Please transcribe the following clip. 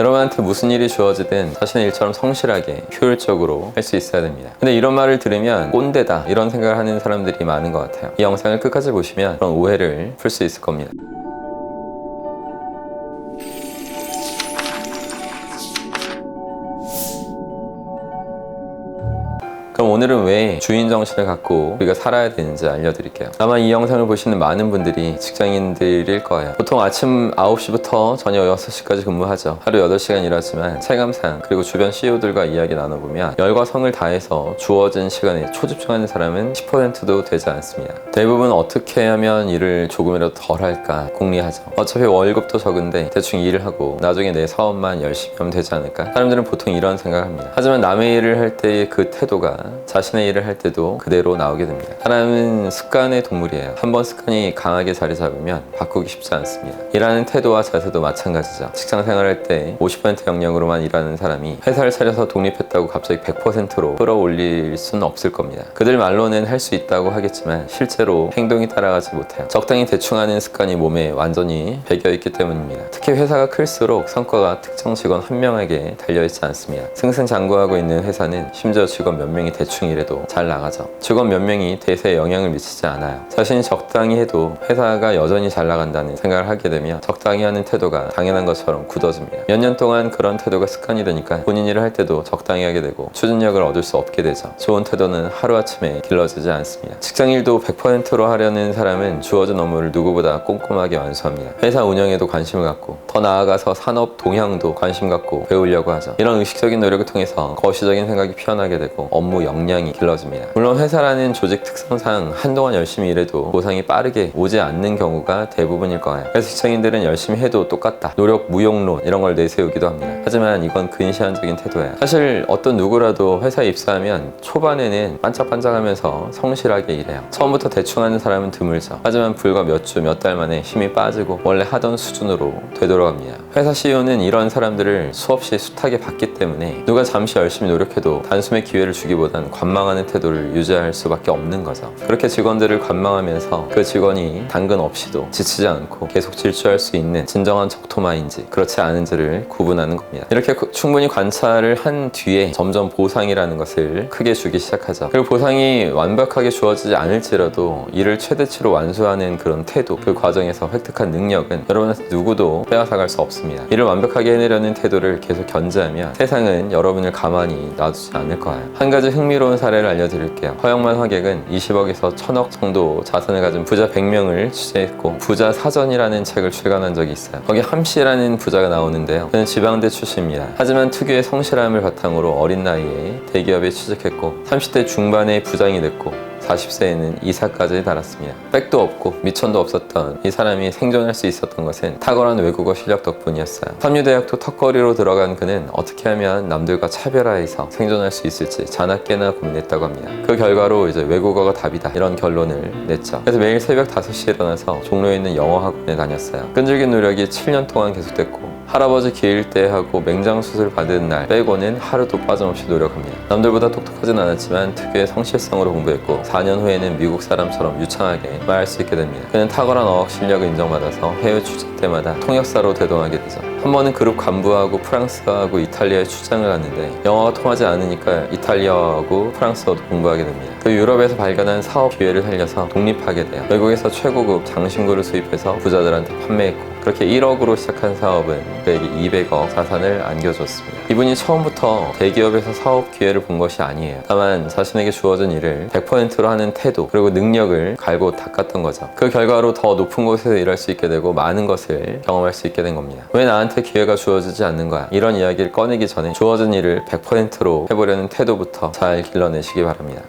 여러분한테 무슨 일이 주어지든 자신의 일처럼 성실하게 효율적으로 할 수 있어야 됩니다. 근데 이런 말을 들으면 꼰대다 이런 생각을 하는 사람들이 많은 것 같아요. 이 영상을 끝까지 보시면 그런 오해를 풀 수 있을 겁니다. 그럼 오늘은 왜 주인 정신을 갖고 우리가 살아야 되는지 알려드릴게요. 아마 이 영상을 보시는 많은 분들이 직장인들일 거예요. 보통 아침 9시부터 저녁 6시까지 근무하죠. 하루 8시간 일하지만 체감상 그리고 주변 CEO들과 이야기 나눠보면 열과 성을 다해서 주어진 시간에 초집중하는 사람은 10%도 되지 않습니다. 대부분 어떻게 하면 일을 조금이라도 덜 할까 궁리하죠. 어차피 월급도 적은데 대충 일을 하고 나중에 내 사업만 열심히 하면 되지 않을까? 사람들은 보통 이런 생각을 합니다. 하지만 남의 일을 할 때의 그 태도가 자신의 일을 할 때도 그대로 나오게 됩니다. 사람은 습관의 동물이에요. 한번 습관이 강하게 자리 잡으면 바꾸기 쉽지 않습니다. 일하는 태도와 자세도 마찬가지죠. 직장 생활할 때 50% 역량으로만 일하는 사람이 회사를 차려서 독립했다고 갑자기 100%로 끌어올릴 수는 없을 겁니다. 그들 말로는 할 수 있다고 하겠지만 실제로 행동이 따라가지 못해요. 적당히 대충 하는 습관이 몸에 완전히 배겨 있기 때문입니다. 특히 회사가 클수록 성과가 특정 직원 한 명에게 달려 있지 않습니다. 승승장구하고 있는 회사는 심지어 직원 몇 명이 대충 일해도 잘 나가죠. 직원 몇 명이 대세에 영향을 미치지 않아요. 자신이 적당히 해도 회사가 여전히 잘 나간다는 생각을 하게 되면 적당히 하는 태도가 당연한 것처럼 굳어집니다. 몇 년 동안 그런 태도가 습관이 되니까 본인 일을 할 때도 적당히 하게 되고 추진력을 얻을 수 없게 되죠. 좋은 태도는 하루아침에 길러지지 않습니다. 직장 일도 100%로 하려는 사람은 주어진 업무를 누구보다 꼼꼼하게 완수합니다. 회사 운영에도 관심을 갖고 더 나아가서 산업 동향도 관심 갖고 배우려고 하죠. 이런 의식적인 노력을 통해서 거시적인 생각이 피어나게 되고 업무 역량이 길러집니다. 물론 회사라는 조직 특성상 한동안 열심히 일해도 보상이 빠르게 오지 않는 경우가 대부분일 거예요. 그래서 직장인들은 열심히 해도 똑같다. 노력 무용론 이런 걸 내세우기도 합니다. 하지만 이건 근시안적인 태도예요. 사실 어떤 누구라도 회사에 입사하면 초반에는 반짝반짝하면서 성실하게 일해요. 처음부터 대충 하는 사람은 드물죠. 하지만 불과 몇 주, 몇 달 만에 힘이 빠지고 원래 하던 수준으로 되돌아갑니다. 회사 CEO는 이런 사람들을 수없이 숱하게 봤기 때문에 누가 잠시 열심히 노력해도 단숨에 기회를 주기보단 관망하는 태도를 유지할 수밖에 없는 거죠. 그렇게 직원들을 관망하면서 그 직원이 당근 없이도 지치지 않고 계속 질주할 수 있는 진정한 적토마인지 그렇지 않은지를 구분하는 겁니다. 이렇게 그- 충분히 관찰을 한 뒤에 점점 보상이라는 것을 크게 주기 시작하죠. 그리고 보상이 완벽하게 주어지지 않을지라도 일을 최대치로 완수하는 그런 태도, 그 과정에서 획득한 능력은 여러분한테 누구도 빼앗아갈 수 없습니다. 일을 완벽하게 해내려는 태도를 계속 견제하면 세상은 여러분을 가만히 놔두지 않을 거예요. 한 가지 흥미로운 사례를 알려드릴게요. 허영만 화객은 20억에서 1000억 정도 자산을 가진 부자 100명을 취재했고 부자 사전이라는 책을 출간한 적이 있어요. 거기 함씨라는 부자가 나오는데요. 그는 지방대 출신입니다. 하지만 특유의 성실함을 바탕으로 어린 나이에 대기업에 취직했고 30대 중반에 부장이 됐고 40세에는 이사까지 달았습니다. 백도 없고 미천도 없었던 이 사람이 생존할 수 있었던 것은 탁월한 외국어 실력 덕분이었어요. 삼류대학도 턱걸이로 들어간 그는 어떻게 하면 남들과 차별화해서 생존할 수 있을지 자나깨나 고민했다고 합니다. 그 결과로 이제 외국어가 답이다 이런 결론을 냈죠. 그래서 매일 새벽 5시에 일어나서 종로에 있는 영어 학원에 다녔어요. 끈질긴 노력이 7년 동안 계속됐고 할아버지 기일 때 하고 맹장 수술 받은 날 빼고는 하루도 빠짐없이 노력합니다. 남들보다 똑똑하진 않았지만 특유의 성실성으로 공부했고 4년 후에는 미국 사람처럼 유창하게 말할 수 있게 됩니다. 그는 탁월한 어학 실력을 인정받아서 해외 출장 때마다 통역사로 대동하게 되죠. 한 번은 그룹 간부하고 프랑스하고 이탈리아에 출장을 갔는데 영어가 통하지 않으니까 이탈리아하고 프랑스어도 공부하게 됩니다. 그 유럽에서 발견한 사업 기회를 살려서 독립하게 돼요. 외국에서 최고급 장신구를 수입해서 부자들한테 판매했고 그렇게 1억으로 시작한 사업은 그에게 200억 자산을 안겨줬습니다. 이분이 처음부터 대기업에서 사업 기회를 본 것이 아니에요. 다만 자신에게 주어진 일을 100%로 하는 태도 그리고 능력을 갈고 닦았던 거죠. 그 결과로 더 높은 곳에서 일할 수 있게 되고 많은 것을 경험할 수 있게 된 겁니다. 왜 나한테 기회가 주어지지 않는 거야? 이런 이야기를 꺼내기 전에 주어진 일을 100%로 해보려는 태도부터 잘 길러내시기 바랍니다.